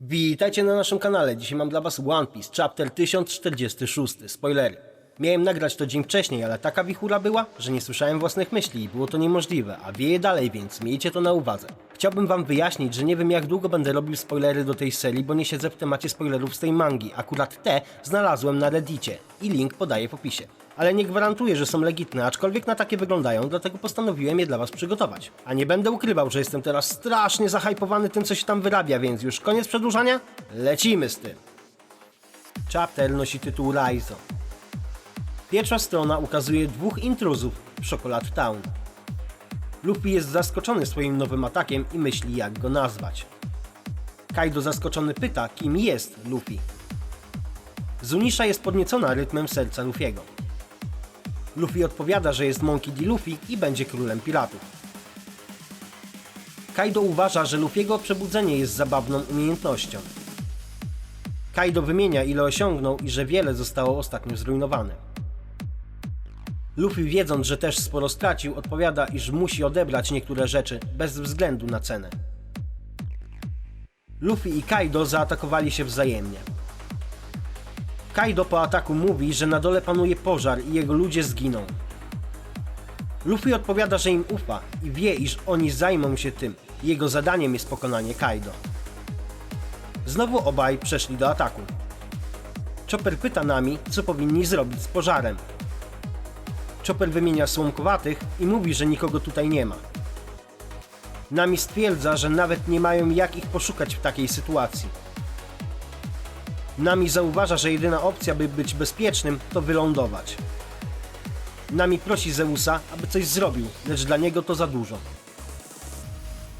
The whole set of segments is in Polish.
Witajcie na naszym kanale. Dzisiaj mam dla Was One Piece, chapter 1046. Spoilery. Miałem nagrać to dzień wcześniej, ale taka wichura była, że nie słyszałem własnych myśli i było to niemożliwe, a wieje dalej, więc miejcie to na uwadze. Chciałbym Wam wyjaśnić, że nie wiem jak długo będę robił spoilery do tej serii, bo nie siedzę w temacie spoilerów z tej mangi. Akurat te znalazłem na reddicie i link podaję w opisie. Ale nie gwarantuję, że są legitne, aczkolwiek na takie wyglądają, dlatego postanowiłem je dla Was przygotować. A nie będę ukrywał, że jestem teraz strasznie zahajpowany tym, co się tam wyrabia, więc już koniec przedłużania? Lecimy z tym! Chapter nosi tytuł Raizo. Pierwsza strona ukazuje dwóch intruzów w Chocolate Town. Luffy jest zaskoczony swoim nowym atakiem i myśli jak go nazwać. Kaido zaskoczony pyta, kim jest Luffy. Zunisha jest podniecona rytmem serca Luffy'ego. Luffy odpowiada, że jest Monkey D. Luffy i będzie królem piratów. Kaido uważa, że Luffy'ego przebudzenie jest zabawną umiejętnością. Kaido wymienia ile osiągnął i że wiele zostało ostatnio zrujnowane. Luffy wiedząc, że też sporo stracił, odpowiada, iż musi odebrać niektóre rzeczy bez względu na cenę. Luffy i Kaido zaatakowali się wzajemnie. Kaido po ataku mówi, że na dole panuje pożar i jego ludzie zginą. Luffy odpowiada, że im ufa i wie, iż oni zajmą się tym. Jego zadaniem jest pokonanie Kaido. Znowu obaj przeszli do ataku. Chopper pyta Nami, co powinni zrobić z pożarem. Chopper wymienia słomkowatych i mówi, że nikogo tutaj nie ma. Nami stwierdza, że nawet nie mają jak ich poszukać w takiej sytuacji. Nami zauważa, że jedyna opcja, by być bezpiecznym, to wylądować. Nami prosi Zeusa, aby coś zrobił, lecz dla niego to za dużo.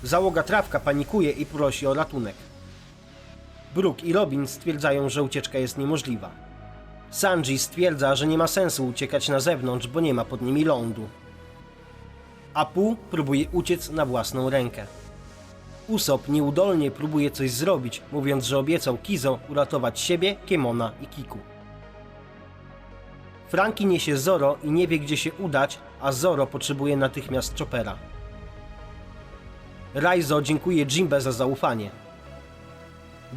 Załoga trawka panikuje i prosi o ratunek. Brook i Robin stwierdzają, że ucieczka jest niemożliwa. Sanji stwierdza, że nie ma sensu uciekać na zewnątrz, bo nie ma pod nimi lądu. Apu próbuje uciec na własną rękę. Usop nieudolnie próbuje coś zrobić, mówiąc, że obiecał Kizo uratować siebie, Kiemona i Kiku. Franki niesie Zoro i nie wie gdzie się udać, a Zoro potrzebuje natychmiast Chopera. Raizo dziękuje Jimbe za zaufanie.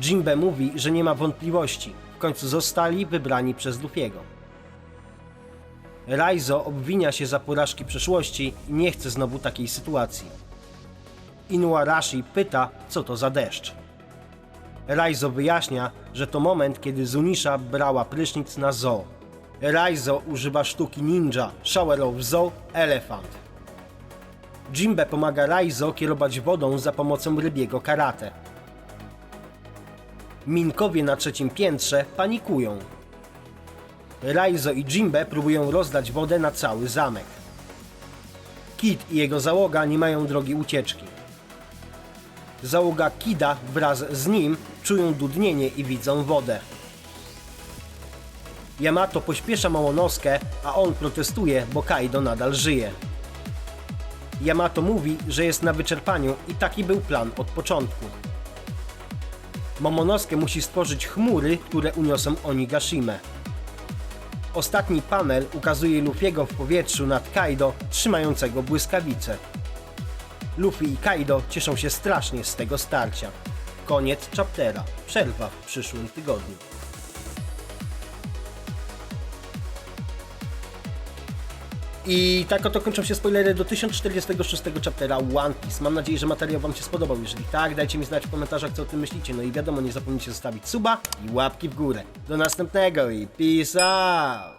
Jimbe mówi, że nie ma wątpliwości, końcu zostali wybrani przez Luffy'ego. Raizo obwinia się za porażki przeszłości i nie chce znowu takiej sytuacji. Inuarashi pyta, co to za deszcz. Raizo wyjaśnia, że to moment, kiedy Zunisha brała prysznic na zoo. Raizo używa sztuki ninja Shower of Zoo Elephant. Jimbe pomaga Raizo kierować wodą za pomocą rybiego karate. Minkowie na trzecim piętrze panikują. Raizo i Jimbe próbują rozdać wodę na cały zamek. Kid i jego załoga nie mają drogi ucieczki. Załoga Kida wraz z nim czują dudnienie i widzą wodę. Yamato pośpiesza Momonoskę, a on protestuje, bo Kaido nadal żyje. Yamato mówi, że jest na wyczerpaniu i taki był plan od początku. Momonoskę musi stworzyć chmury, które uniosą Onigashimę. Ostatni panel ukazuje Luffy'ego w powietrzu nad Kaido, trzymającego błyskawice. Luffy i Kaido cieszą się strasznie z tego starcia. Koniec chaptera. Przerwa w przyszłym tygodniu. I tak oto kończą się spoilery do 1046 chaptera One Piece. Mam nadzieję, że materiał Wam się spodobał. Jeżeli tak, dajcie mi znać w komentarzach, co o tym myślicie. No i wiadomo, nie zapomnijcie zostawić suba i łapki w górę. Do następnego i peace out!